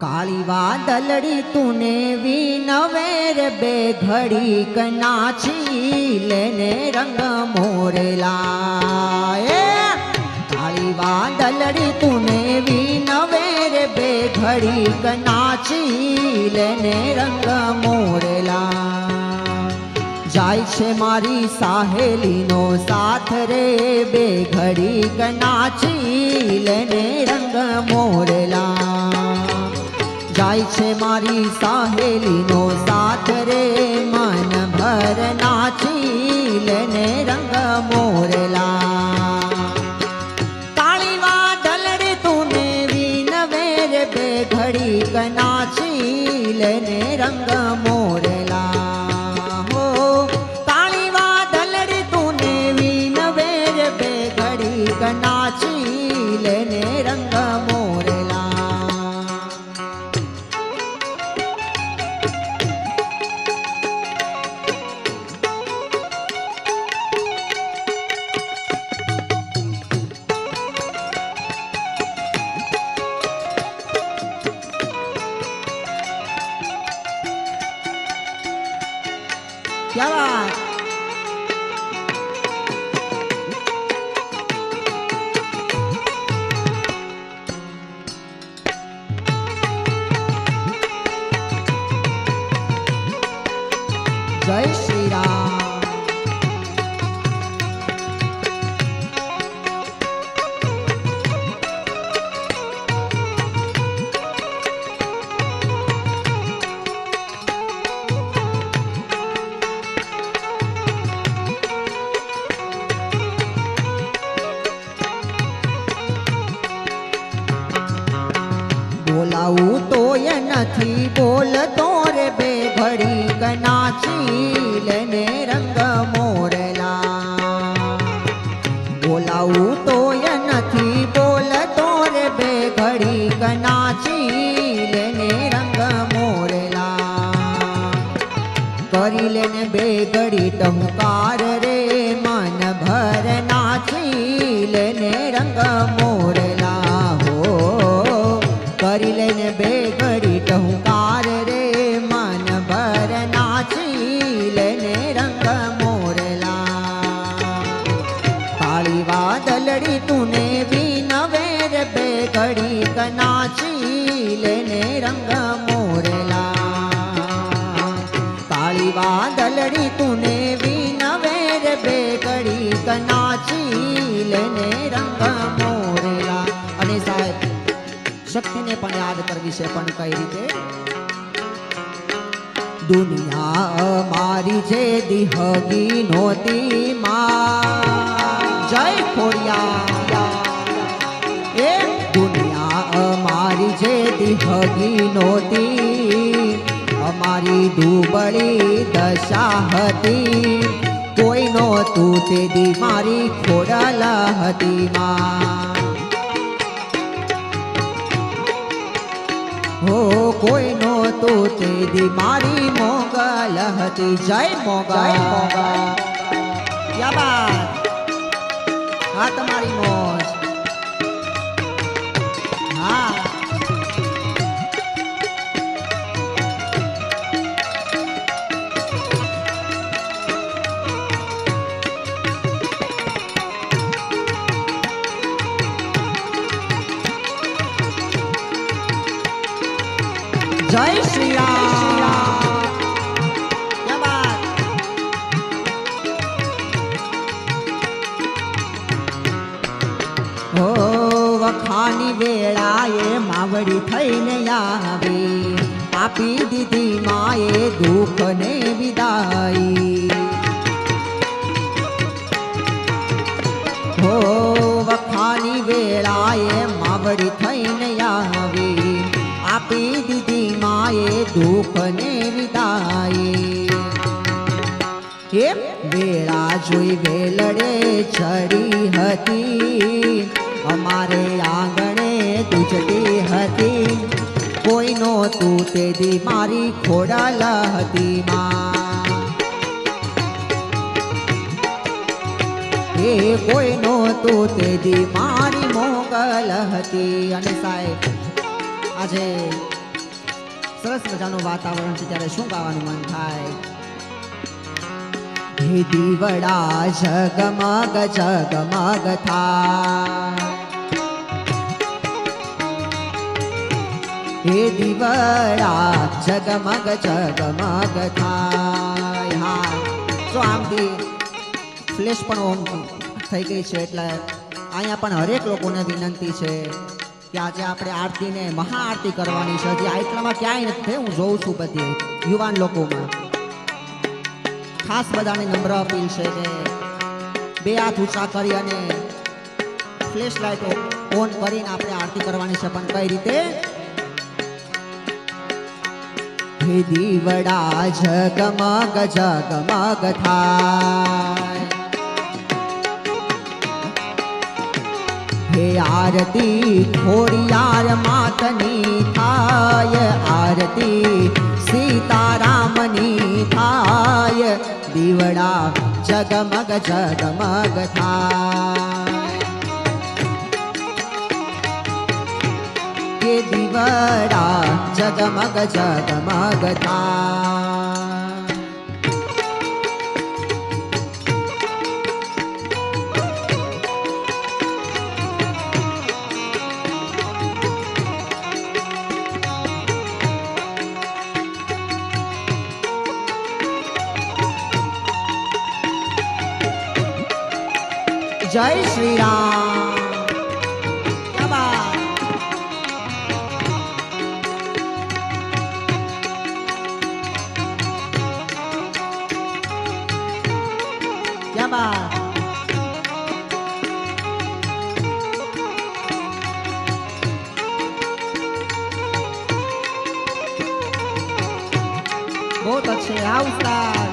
કાળી વાદલડી તુને વિનવેર બે ઘડી કનાછી લેને રંગ મોરેલા એ કાળી વાદલડી તુને વિનવેર બે ઘડી કનાછી લેને રંગ મોરેલા. જાય છે મારી સાહેલીનો સાથ રે, બે ઘડી કનાચી લેને રંગ મોરેલા. જાય છે મારી સાહેલીનો સાથ. ભલાવા જય કરી લેને બે ઘડી ટહુકાર રે. મન ભર નાચી લેને રંગ મોરલા હો. કરી લેને છે પણ કઈ રીતે? દુનિયા મારી છે દિહગી નહોતી માં જય ખોડિયા એ દુનિયા અમારી છે દિહગી નોતી. અમારી દુબળી દશા હતી. કોઈ નહોતું તે દી મારી ખોડાલ હતી માં હો કોઈ નહોતું તે દી મારી મોગલ હતી. જય મોગલ. યા બાત હા તમારી મોજ વખાની વેળાએ માવડી થઈને આવે. આપી દીધી માએ દુઃખને વિદાઈ હો વખાની વેળાએ માવડી થઈને આવે. આપી દીધી માએ દુઃખને વિદાઈ વેળા જોઈ વેલડે ચડી હતી. અમારે આંગણે દૂજતી હતી. કોઈ નહોતું તે દી મારી ખોડાલ હતી માં. એ કોઈ નહોતું તે દી મારી મોગલ હતી. અને સાહેબ, આજે સરસ મજાનું વાતાવરણ છે, ત્યારે શું ગાવાનું મન થાય? હે દીવડા જગમગ જગમગ થાય હે દીવડા જગમગ જગમગ થાય હા જો આમથી ફ્લેશ પણ ઓમ થઈ ગઈ છે એટલે અહીંયા પણ હરેક લોકોને વિનંતી છે કે આજે આપણે આરતીને મહાઆરતી કરવાની છે. હજી આટલામાં ક્યાંય નથી હું જોઉં છું બધી યુવાન લોકોમાં. ખાસ બધાને નમ્ર અપીલ છે કે બે હાથ ઊંચા કરી અને ફ્લેશ લાઇટો ઓન કરીને આપણે આરતી કરવાની છે. પણ કઈ રીતે? હે દીવડા જગમગ જગમગ થાય હે આરતી ખોડિયાર માતની થાય આરતી સીતારામની થાય દીવડા જગમગ જગમગ થાય કે દીવડા જગમગ જગમગતા જય શ્રી રામ છે. હા ઉસ્તાદ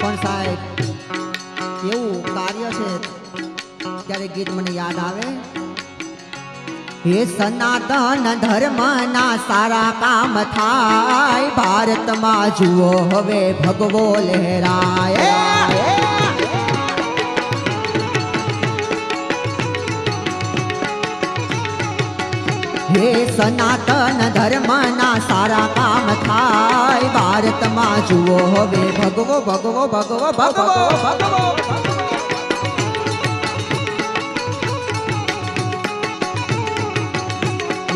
પણ સાહેબ એવું કાર્ય છે? ત્યારે ગીત મને યાદ આવે હે સનાતન ધર્મના સારા કામ થાય ભારતમાં જુઓ હવે ભગવો લહેરાય હે સનાતન ધર્મના સારા કામ થાય ભારતમાં જુઓ હવે ભગવો ભગવો ભગવો ભગવો ભગવો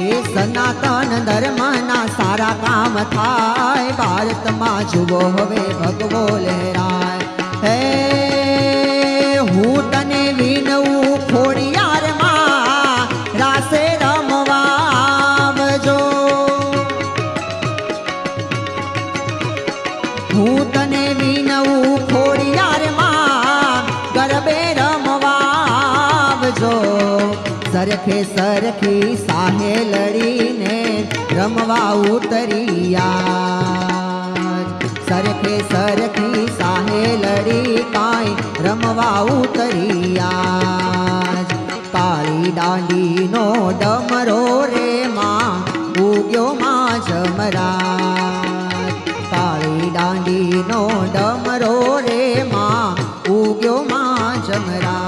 હે સનાતન ધર્મના સારા કામ થાય. ભારતમાં જુઓ હવે ભગવો લહેરાય. હું સરખે સરખી સાહે લડીને રમવા ઉતરિયા. સરખે સરખી સાહે લડી કાંઈ રમવા ઉતરિયા. કાળી દાંડીનો ડમરો રે માં ઉગ્યો માં જમરા કાળી દાંડીનો ડમરો રે માં ઉગ્યો માં જમરા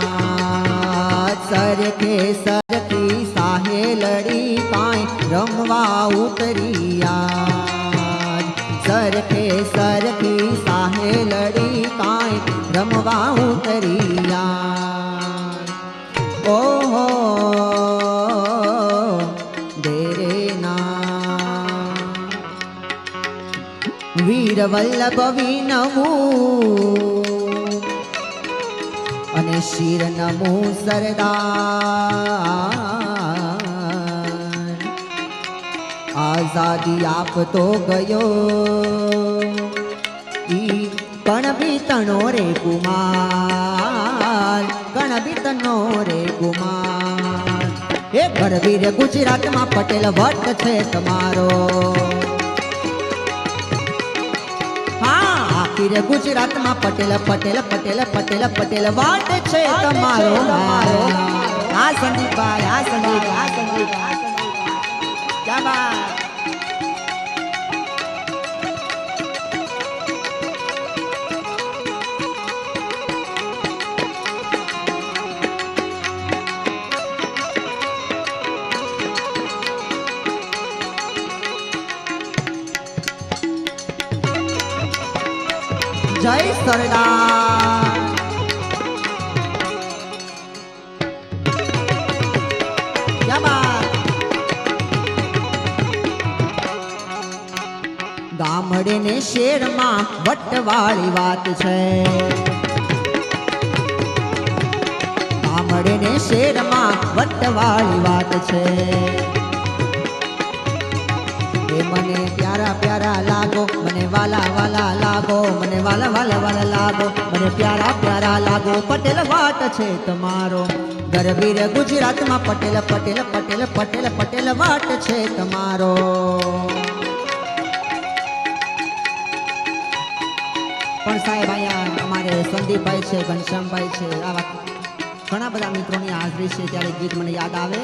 સરખે સરખી સાહે લડી કાંઈ રમવા ઉતરિયા સરખે સરખી સાહે લડી કાંઈ રમવા ઉતરિયા ઓહો વીર વલ્લભ વિનવું શિર નમો સરદાર. આઝાદી આપતો ગયો. ઈ કણ બીતણો રે કુમાર કણ બીતણો રે કુમાર એ ગરવીર ગુજરાતમાં પટેલ ભટ્ટ છે તમારો. આખી ગુજરાતમાં પટેલ પટેલ પટેલ પટેલ પટેલ વાટ છે તમારો આ સંદીપભાઈ આ સંદીપ આ સંદીપ આ સંદીપ સરદાર ગામડે ને શેરમાં વટવાળી વાત છે. ગામડે ને શેરમાં વટવાળી વાત છે. મને પ્યારા પ્યારા લાગો, મને વાલા વાલા લાગો, મને વાલા વાલા વાલા લાગો, મને પ્યારા પ્યારા લાગો. પટેલ વાટ છે તમારો. ગરવીર ગુજરાતમાં પટેલ પટેલ પટેલ પટેલ પટેલ વાટ છે તમારો. પણ સાહેબ, અહીંયા અમારે સંદીપભાઈ છે, ઘનશ્યામભાઈ છે આવા ઘણા બધા મિત્રોની હાજરી છે, ત્યારે ગીત મને યાદ આવે.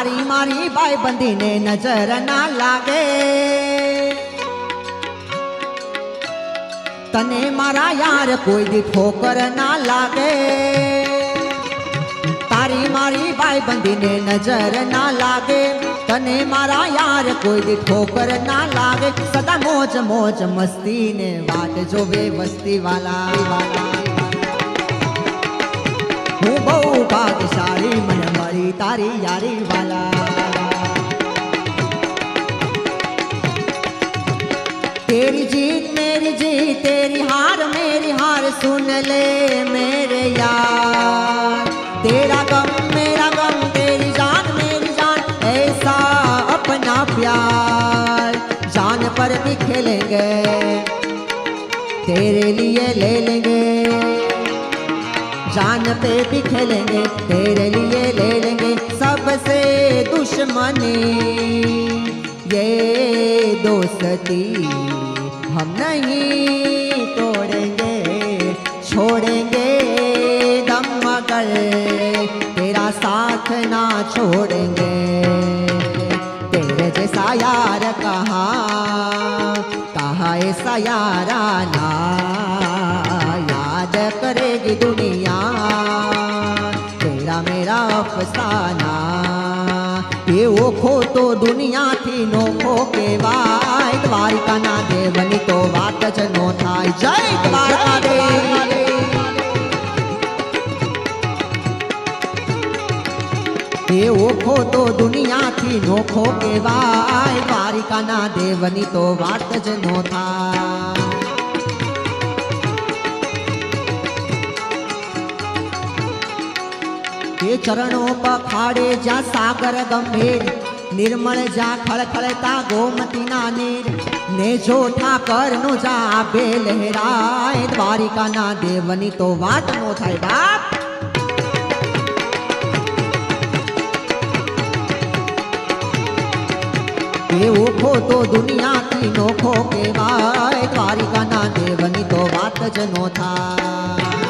તારી મારી બાઈ બંધીને નજર ના લાગે તને મારા યાર કોઈ દી ઠોકર ના લાગે તારી મારી બાઈ બંધીને નજર ના લાગે તને મારા યાર કોઈ દી ઠોકર ના લાગે સદા મોજ મોજ મસ્તી ને વાટ જોવે વસ્તી વાલા વાલા હું બહુ ભાગ્યશાળી મને મળી તારી યારી વાલા तेरी जीत मेरी जीत तेरी हार मेरी हार सुन ले मेरे यार तेरा गम मेरा गम तेरी जान मेरी जान ऐसा अपना प्यार जान पर भी खेलेंगे तेरे लिए ले लेंगे जान पे भी खेलेंगे तेरे लिए ले लेंगे सबसे दुश्मनी। ये दोस्ती हम नहीं तोड़ेंगे, छोड़ेंगे दम मगर। तेरा साथ ना छोड़ेंगे। तेरे जैसा यार कहा कहा ऐसा यारा અફસાના એવો ખોટો દુનિયાથી નોખો કહેવાય. દ્વારિકાના દેવની તો વાત જ નો થાય. જય દ્વારકા દેવ એવો ખોટો દુનિયાથી નોખો કહેવાય. દ્વારિકાના દેવની તો વાત જ નો થાય. એ ચરણો પખાડે જ્યાં સાગર ગંભીર નિર્મળ જ્યાં ખળખળતા ગોમતીના નીર. ને જો ઠાકર નો જા બે લહેરાય, દ્વારિકાના દેવની તો વાત નો થાય બાપ. ઓખો તો દુનિયાથી નોખો કેવાય દ્વારિકાના દેવની તો વાત જ નો થાય.